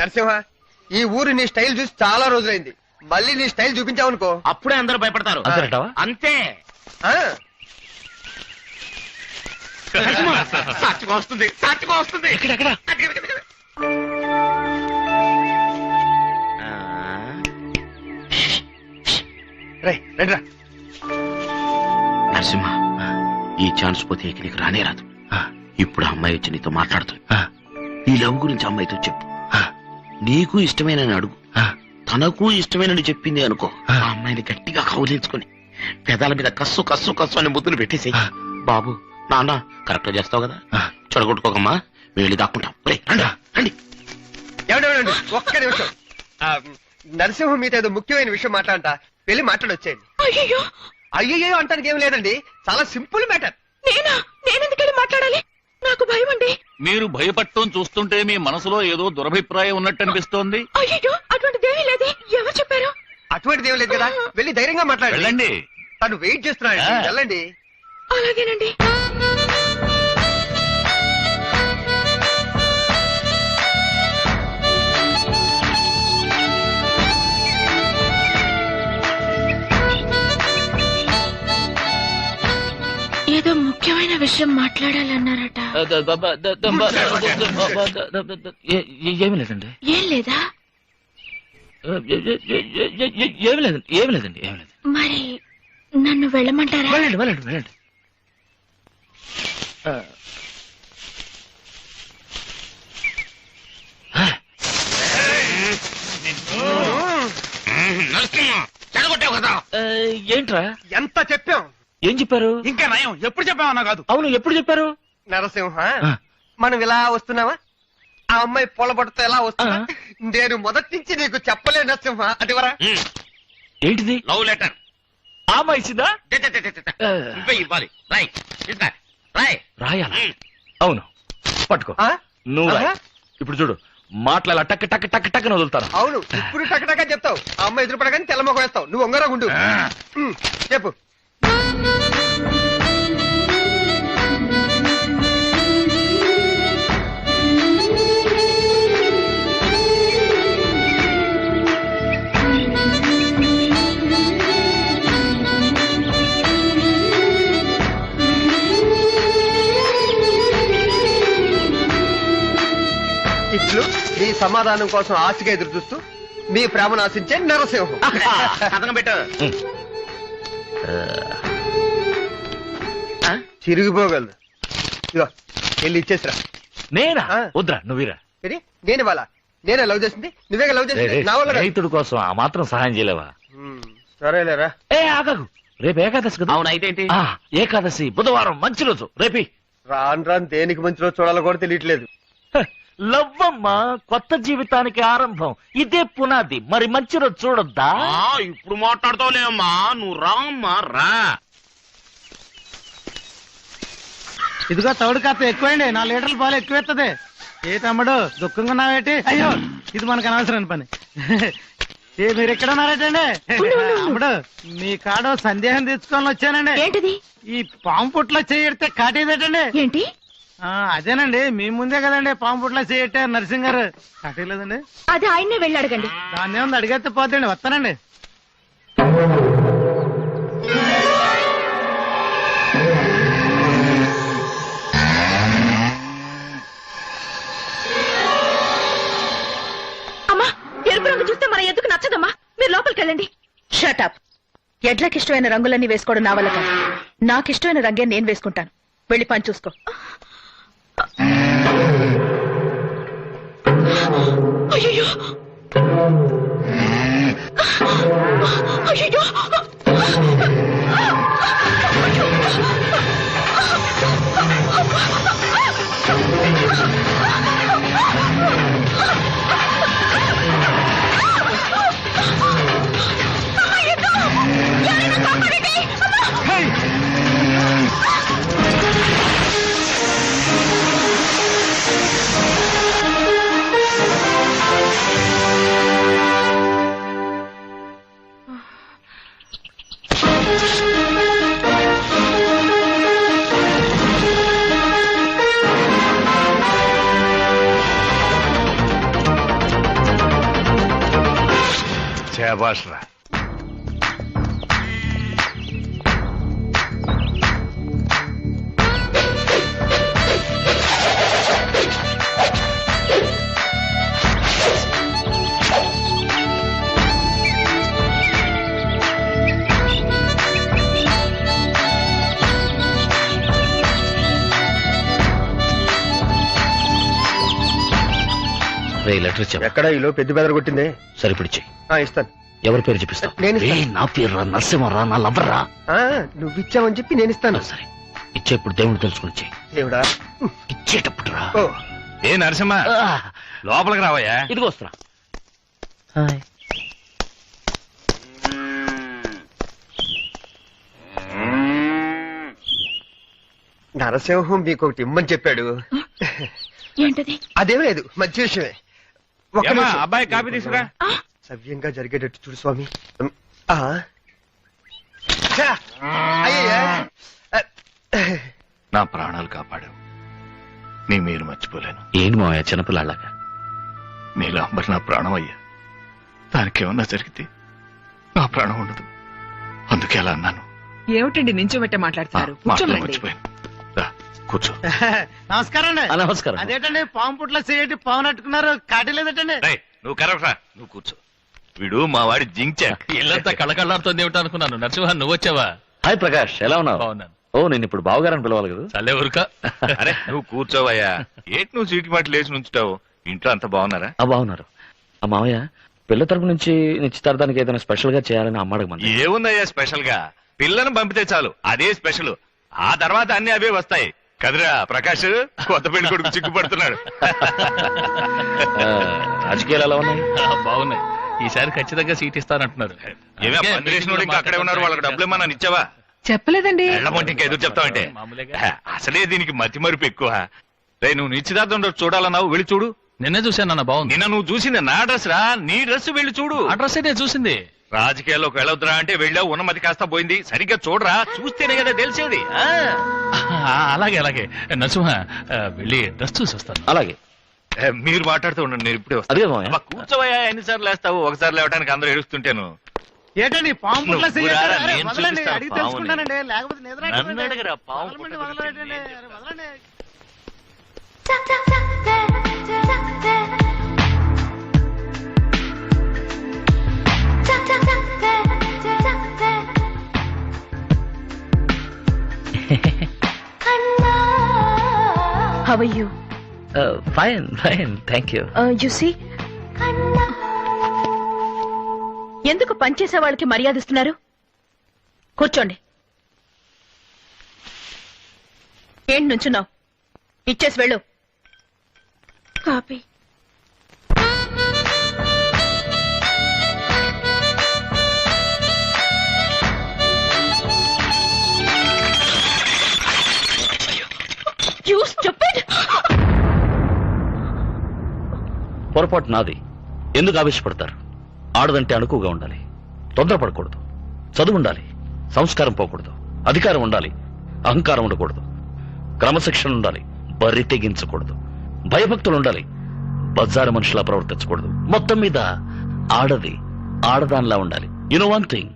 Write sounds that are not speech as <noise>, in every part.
నరసింహ ఈ ఊరు నీ స్టైల్ చూసి చాలా రోజులైంది. మళ్ళీ నీ స్టైల్ చూపించావనుకో. అప్పుడే అందరూ భయపడతారు. అంతేనంటావా? అంతే. ఆ, సాక్షిగా వస్తుంది సాక్షిగా వస్తుంది. ఎక్కడెక్కడ ఆ, రేయ్, రండిరా. నరసింహ ఈ ఛాన్స్ పోతే ఇక నీకు రానే రాదు. ఇప్పుడు ఆ అమ్మాయి వచ్చి నీతో మాట్లాడుతుంది. నీ లవ్ గురించి అమ్మాయితో చెప్పు. నీకు ఇష్టమైన అడుగు. తనకు ఇష్టమైనని చెప్పింది అనుకో. ఆ. అమ్మాయిని గట్టిగా కౌలించుకొని పెదాల మీద కస్సు కస్సు కస్సు అని ముద్దులు పెట్టేసి బాబు నాన్న కరెక్ట్ చేస్తావు కదా? చెడగొట్టుకోకమ్మా మేము వెళ్ళి దాక్కుంటాం. ఒక్క నిమిషం. నరసింహ మీతో ఏదో ముఖ్యమైన విషయం మాట్లాడంట. వెళ్ళి మాట్లాడొచ్చేయండి. అయ్యో అయ్యయ్యో అంటానికి ఏం లేదండి. చాలా సింపుల్ మ్యాటర్. నేనా? మాట్లాడాలి? నాకు భయం అండి. మీరు భయపడటం చూస్తుంటే మీ మనసులో ఏదో దురభిప్రాయం ఉన్నట్టు అనిపిస్తోంది. అయ్యో అటువంటిదేమీ లేదే. ఎవరు చెప్పారు? అటువంటిది ఏం లేదు కదా. వెళ్ళి ధైర్యంగా మాట్లాడండి. వెళ్ళండి. తను వెయిట్ చేస్తున్నాడు. ఆ. వెళ్ళండి. అలాగేనండి. ఏదో ముఖ్యమైన విషయం మాట్లాడాలన్నారట ఏమి లేదండి. ఏం లేదా? ఏమి లేదండి ఏమి లేదండి ఏమి లేదు మరి నన్ను వెళ్ళమంటారా? వెళ్ళండి వెళ్ళండి వెళ్ళండి. చెడగొట్టావు కదా. ఏంట్రా? ఎంత చెప్పాం ఏం చెప్పారు? ఇంకా నయం ఎప్పుడు చెప్పామన్నా కాదు. అవును ఎప్పుడు చెప్పారు? నరసింహ. మనం ఇలా వస్తున్నావా? ఆ అమ్మాయి పొలబడితే ఎలా వస్తున్నా. నేను మొదటి నుంచి నీకు చెప్పలే నరసింహ. అదివరా ఏంటిది? లవ్ లెటర్ ఆమె ఇచ్చిందా. నువ్వే ఇవ్వాలి. రాయ్ ఇస్తా. రాయ్. రాయాలా? అవును. పట్టుకో. ఆ? నువ్వు రాయ్. ఆహా. ఇప్పుడు చూడు మాట్లాడాల టక్ టక్ టక్ టక్ వదులుతాను. అవును. ఇప్పుడు టకటకా చెప్తావు. ఆ అమ్మాయి ఎదురుపడగానే తెల్లమొక వేస్తావు. నువ్వు ఉంగరా గుండు ఉమ్, చెప్పు. ఇట్లు మీ సమాధానం కోసం ఆశగా ఎదురు చూస్తూ మీ ప్రేమను ఆశించే నరసింహం. పెట్టు. చిరిగిపోగలదు ఇగో వెళ్ళి ఇచ్చేసిరా. నేనా? ఆ. వద్దురా నువ్వురా. ఇది నేను ఇవాళ నేనే లవ్ చేసింది? నువ్వే లవ్ చేసింది? నా వల్ల కాదు. రైతుడి కోసం ఆ మాత్రం సహాయం చేయలేవా? ఉమ్, సరేలేరా. ఏ ఆగకు రేపు ఏకాదశి కదా? అవును అయితే ఏంటి? ఆ, ఏకాదశి బుధవారం మంచి రోజు. రేపి రాను రాను దేనికి మంచిలో చూడాలో కూడా తెలియట్లేదు. లవ్వమ్మ కొత్త జీవితానికి ఆరంభం. ఇదే పునాది. మరి మంచి రోజు చూడొద్దా? ఆ, ఇప్పుడు మాట్లాడతావులే అమ్మా. నువ్వు రా అమ్మా రా. ఇదిగో తౌడు కాస్త ఎక్కువండి నా లీటర్ల పాలు ఎక్కువెత్తది. ఏ తమ్ముడు దుఃఖంగా ఉన్నావేటి? అయ్యో ఇది మనకు అనవసరం పని. ఏ మీరు ఎక్కడ ఉన్నారేటండి? తమ్ముడు మీ కాడ సందేహం తెచ్చుకొని వచ్చానండి. ఏంటిది? ఈ పాము పుట్లో చేయడితే కాటేదేటండి? ఏంటి? అదేనండి మీ ముందే కదండి పాము పుట్లో చేయట్టే నరసింగ్ గారు. అది ఆయన్నే వెళ్ళి అడగండి దాన్ని ఏముంది అడిగేస్తే పోతండి వస్తానండి. అమ్మా ఎరుపు రంగు చూస్తే మన ఎందుకు నచ్చదమ్మా. మీరు లోపలికి వెళ్ళండి. షటప్ ఎడ్లకి ఇష్టమైన రంగులన్నీ వేసుకోవడం నా వల్ల కాదు. నాకు ఇష్టమైన రంగే నేను వేసుకుంటాను. వెళ్ళి పని చూసుకో. అయ్యో అయ్యో రా రే లెటర్ ఇచ్చావా ఎక్కడ ఈలో పెద్ద బెదర కొట్టింది? సరిపిడిచి ఆ, ఇస్తాను. ఎవరి పేరు నేను ఇస్తాను. నా పేరు రా నరసింహరా నా లవ్వరా ఆ, నువ్వు ఇచ్చావని చెప్పి నేను ఇస్తాను. సరే. ఇచ్చేప్పుడు దేవుడు తెలుసుకుని ఇచ్చే దేవుడా? ఇచ్చేటప్పుడు రా ఓ. ఏ నరసింహ ఆ, లోపలికి రావయ్యా. ఇదిగో వస్తున్నా. హాయ్. నరసింహం మీకు ఒకటి ఇమ్మని చెప్పాడు. ఏంటది? అదేం లేదు మంచి విషయమే ఒక్క ఏమ్మా, నిమిషం. అబ్బాయి కాపీ తీసుకురా. సవ్యంగా జరిగేటట్టు చూడు స్వామి. ఆ. అయ్యయ్యా. నా ప్రాణాలు కాపాడావు. నీ మీరు మర్చిపోలేను. ఏంటి మావయ్య చిన్నపిల్లాళ్ళగా నీలాంబర్ నా ప్రాణం అయ్యా. దానికి ఏమన్నా జరిగితే నా ప్రాణం ఉండదు. అందుకే అలా అన్నాను. ఏమిటండి నించోబెట్టే ఆ, మాట్లాడుతున్నారు మాటలు మర్చిపోయాను. రా, కూర్చో. <laughs> నమస్కారం అండి. నమస్కారం. అదేటండి పాము పుట్ల చేయటి పాము నట్టుకున్నారు. కాటలేదటండి. రేయ్, నువ్వు కరెక్ట్ రా నువ్వు కూర్చో. వీడు మా వాడి జించాక్ ఇల్లంతా కళకళలాడుతోంది ఏమిటో అనుకున్నాను. నరసింహ నువ్వు వచ్చావా? హాయ్ ప్రకాష్ ఎలా ఉన్నావు? బాగున్నాను. ఓ నేను ఇప్పుడు బావగారని పిలవాలి కదా. చల్లే ఊరుక. <laughs> అరే నువ్వు కూర్చోవయ్యా. ఏంటి నువ్వు సీటు మాట లేచి నుంచుతావు ఇంట్లో అంత బాగున్నారా? ఆ బాగున్నారు. ఆ మావయ్య పిల్ల తరపు నుంచి నిశ్చితార్థానికి ఏదైనా స్పెషల్గా చేయాలని అమ్మాడు మంది. ఏముందయ్యా స్పెషల్గా పిల్లను పంపితే చాలు. అదే స్పెషల్. ఆ తర్వాత అన్ని అవే వస్తాయి. కదిరా ప్రకాష్ కొత్త పెళ్ళి కొడుకు చిక్కుపడుతున్నాడు. రాజకీయాలు ఎలా ఉన్నాయి? ఆ, బాగున్నాయి. ఈసారి ఖచ్చితంగా సీట్ ఇస్తానంటున్నారు. ఏమే ఇంకా అక్కడే ఉన్నారు వాళ్ళకి డబ్బులు ఏమన్నా ఇచ్చావా? చెప్పలేదండి. వెళ్ళమంటే ఇంకా ఎదురు మామూలుగా. హ, అసలే దీనికి మతి మరుపు ఎక్కువ. రే నువ్వు నిశ్చితార్థం రోజు చూడాలన్నావు వెళ్ళి చూడు. నిన్నే చూశాను అన్న బాగుంది. నిన్న నువ్వు చూసింది నా డ్రెస్ రా నీ డ్రెస్ వెళ్ళి చూడు. అడ్రస్ నేను చూసింది. రాజకీయాల్లోకి వెళ్ళొద్దురా అంటే వెళ్ళావు ఉన్న మతి కాస్త పోయింది. సరిగ్గా చూడరా చూస్తేనే కదా తెలిసేది. ఆ? అలాగే అలాగే. నరసింహ ఆ, వెళ్ళి డ్రెస్ చూసి వస్తాను. అలాగే. మీరు మాట్లాడుతూ ఉండండి నేను ఇప్పుడే అదే అబ్బా, కూర్చోవయ్యా ఎన్నిసార్లు లేస్తావు ఒకసారి లేవడానికి అందరూ ఏడుస్తుంటాను ఏంటండి పాము పుట్ల నువ్వు చేయటి రారా, అరే, నేను వదలండి చూపిస్తాను అడిగి పాముని. తెలుసుకుంటానండి లేకపోతే నిద్ర నన్ను పట్టదండి. అడగరా, పాము వదలండి, పుట్ల గురించి వదలండి, నేను అరే, వదలండి. Have you fine fine thank you ఎందుకు పనిచేసే వాళ్ళకి మర్యాద ఇస్తున్నారు? కూర్చోండి. ఏంటి నుంచున్నావు? ఇచ్చేసి వెళ్ళు. కాపీ. You పొరపాటు నాది. ఎందుకు ఆవేశపడతారు? ఆడదంటే అణుకుగా ఉండాలి. తొందరపడకూడదు. చదువు ఉండాలి. సంస్కారం పోకూడదు. అధికారం ఉండాలి. అహంకారం ఉండకూడదు. క్రమశిక్షణ ఉండాలి. బరి తెగించకూడదు. భయభక్తులు ఉండాలి. బజారు మనుషులా ప్రవర్తించకూడదు. మొత్తం మీద ఆడది ఆడదానిలా ఉండాలి. You know one thing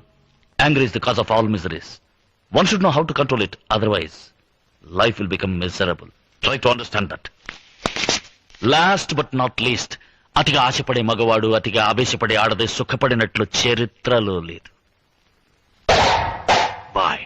angry is the cause of all miseries one should know how to control it otherwise life will become miserable try to understand that last but not least అతిగా ఆశపడే మగవాడు అతిగా ఆవేశపడే ఆడది సుఖపడినట్లు చరిత్రలో లేదు. Bye